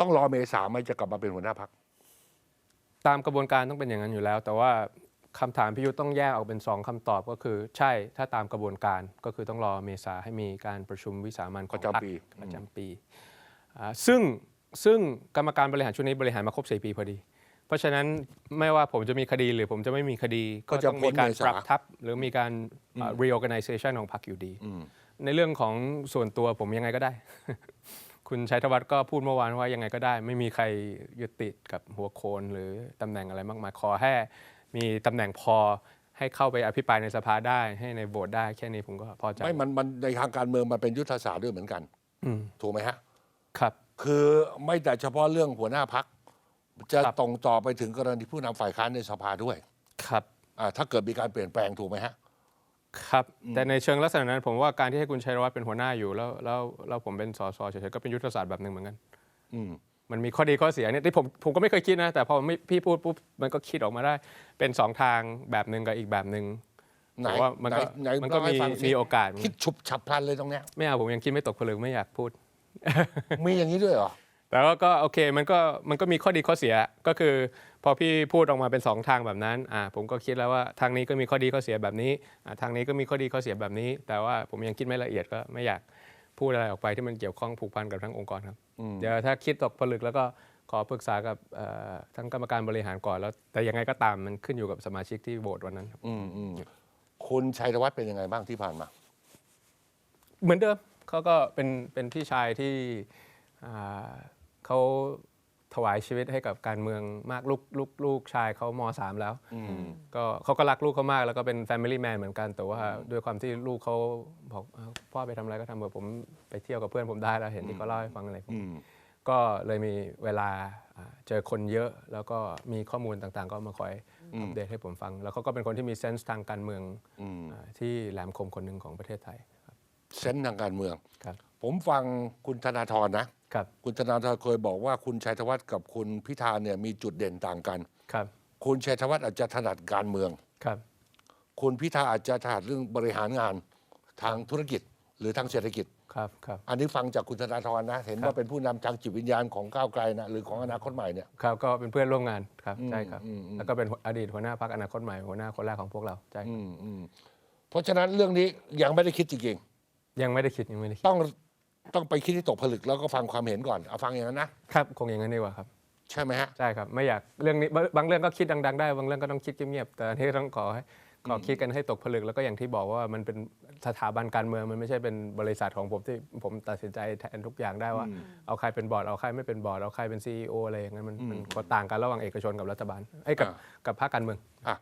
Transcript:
ต้องรอเมษาไหมจะกลับมาเป็นหัวหน้าพัก ตามกระบวนการต้องเป็นอย่างนั้นอยู่แล้ว แต่ว่าคำถามพิยุทธ์ต้องแยกออกเป็นสองคำตอบก็คือ ใช่ถ้าตามกระบวนการก็คือต้องรอเมษาให้มีการประชุมวิสามันของประจำพรรคปีประจำปีอ่าซึ่งซึ่งกรรมการบริหารชุดนี้บริหารมาครบ4ปีพอดี เพราะฉะนั้นไม่ว่าผมจะมีคดีหรือผมจะไม่มีคดีก็ก็จะต้องมีการพ้นเมษา ปรับทับหรือมีการอ่า reorganization ของพรรคอยู่ดี ในเรื่องของส่วนตัวผมยังไงก็ได้ คุณชัยธวัฒน์ก็พูดเมื่อวานว่ายังไงก็ได้ ไม่มีใครยึดติดกับหัวโคนหรือตำแหน่งอะไรมากมายขอแค่มีตำแหน่งพอให้เข้าไปอภิปรายในสภาได้ให้ในโบสได้แค่นี้ผมก็พอใจไม่มันมันในทางการเมืองมันเป็นยุทธศาสตร์ด้วยเหมือนกันอืมถูกไหมฮะครับ คือไม่แต่เฉพาะเรื่องหัวหน้าพักจะครับตรงต่อไปถึงกรณีผู้นำฝ่ายค้านในสภาด้วย ครับอ่าถ้าเกิดมีการเปลี่ยนแปลงถูกไหมฮะ ครับ แต่ในเชิงลักษณะนั้น ผมว่าการที่ให้คุณชัยธวัฒน์เป็นหัวหน้าอยู่แล้วแล้วแล้วผมเป็นสสเฉยๆก็เป็นยุทธศาสตร์แบบหนึ่งเหมือนกันอืมมันมีข้อดีข้อเสียเนี่ยที่ผมผมก็ไม่เคยคิดนะ แต่พอไม่พี่พูดปุ๊บมันก็คิดออกมาได้ เป็นสองทางแบบหนึ่งกับอีกแบบหนึ่งไหนผมว่ามันก็ไหนไหนมันก็เล่าให้มีฟังสิมีโอกาสคิดฉุบฉับพลันเลยตรงเนี้ยไม่เอาผมยังคิดไม่ตกผลึกไม่อยากพูด มีอย่างนี้ด้วยเหรอแต่ว่าก็โอเคมันก็มันก็มีข้อดีข้อเสียก็คือ พอพี่พูดออกมาเป็นสองทางแบบนั้นอ่าผมก็คิดแล้วว่าทางนี้ก็มีข้อดีข้อเสียแบบนี้อ่าทางนี้ก็มีข้อดีข้อเสียแบบนี้ แต่ว่าผมยังคิดไม่ละเอียดก็ไม่อยากพูดอะไรออกไปที่มันเกี่ยวข้องผูกพันกับทั้งองค์กรครับเดี๋ยวถ้าคิดตกผลึกแล้วก็ขอปรึกษากับเอ่อทั้งกรรมการบริหารก่อนแล้ว แต่ยังไงก็ตามมันขึ้นอยู่กับสมาชิกที่โหวตวันนั้นครับอืมอืมคุณชัยธวัฒน์เป็นยังไงบ้างที่ผ่านมา เหมือนเดิมเขาก็เป็นเป็นพี่ชายที่อ่าเขา ถวายชีวิตให้กับการเมืองมากลูกลูกลูกชายเขามสามแล้วก็เขาก็รักลูกเขามากแล้วก็เป็น Family Man เหมือนกัน แต่ว่าด้วยความที่ลูกเขาบอกอ้าวพ่อไปทำอะไรก็ทำเถอะผมไปเที่ยวกับเพื่อนผมได้แล้วเห็นที่เขาเล่าให้ฟังอะไรผมก็เลยมีเวลาอ่าเจอคนเยอะ แล้วก็มีข้อมูลต่างๆ ก็มาคอยอัปเดตให้ผมฟัง แล้วเขาก็เป็นคนที่มีเซนส์ทางการเมืองอ่าที่แหลมคมคนหนึ่งของประเทศไทยครับเซนส์ทางการเมืองครับผมฟังคุณธนาธรนะ ครับคุณธนาธรเคยบอกว่าคุณชัยธวัฒน์กับคุณพิธาเนี่ยมีจุดเด่นต่างกัน ครับ คุณชัยธวัฒน์อาจจะถนัดการเมือง ครับ คุณพิธาอาจจะถนัดเรื่องบริหารงานทางธุรกิจหรือทางเศรษฐกิจ ครับ ครับ อันนี้ฟังจากคุณธนาธรนะ เห็นครับว่าเป็นผู้นำทางจิตวิญญาณของก้าวไกลนะหรือของอนาคตใหม่เนี่ย ครับ ก็เป็นเพื่อนร่วมงานครับ ใช่ครับอืมอืมแล้วก็เป็นอดีตหัวหน้าพรรคอนาคตใหม่หัวหน้าคนแรกของพวกเรา ใช่ครับอืมอืมเพราะฉะนั้นเรื่องนี้ยังไม่ได้คิดจริงยังไม่ได้คิดยังไม่ได้คิดๆต้อง ต้องไปคิดที่ตกผลึกแล้วก็ฟังความเห็นก่อนเอาฟังอย่างนั้นนะครับคงอย่างนั้นดีกว่าครับ ใช่ไหมฮะ ใช่ครับ ไม่อยากเรื่องนี้บางบางเรื่องก็คิดดัง ๆ ได้ บางเรื่องก็ต้องคิดเงียบๆแต่อันนี้ต้องขอให้ขอคิดกันให้ตกผลึกแล้วก็อย่างที่บอกว่ามันเป็นสถาบันการเมืองมันไม่ใช่เป็นบริษัทของผมที่ผมตัดสินใจแทนทุกอย่างได้ว่าเอาใครเป็นบอร์ดเอาใครไม่เป็นบอร์ดเอาใครเป็นซีออะไรอย่างนั้นมันมันก็ต่างกันระหว่างเอกชนกับรัฐบาลไอ้ยกับอ่า กับภาคการเมือง อะ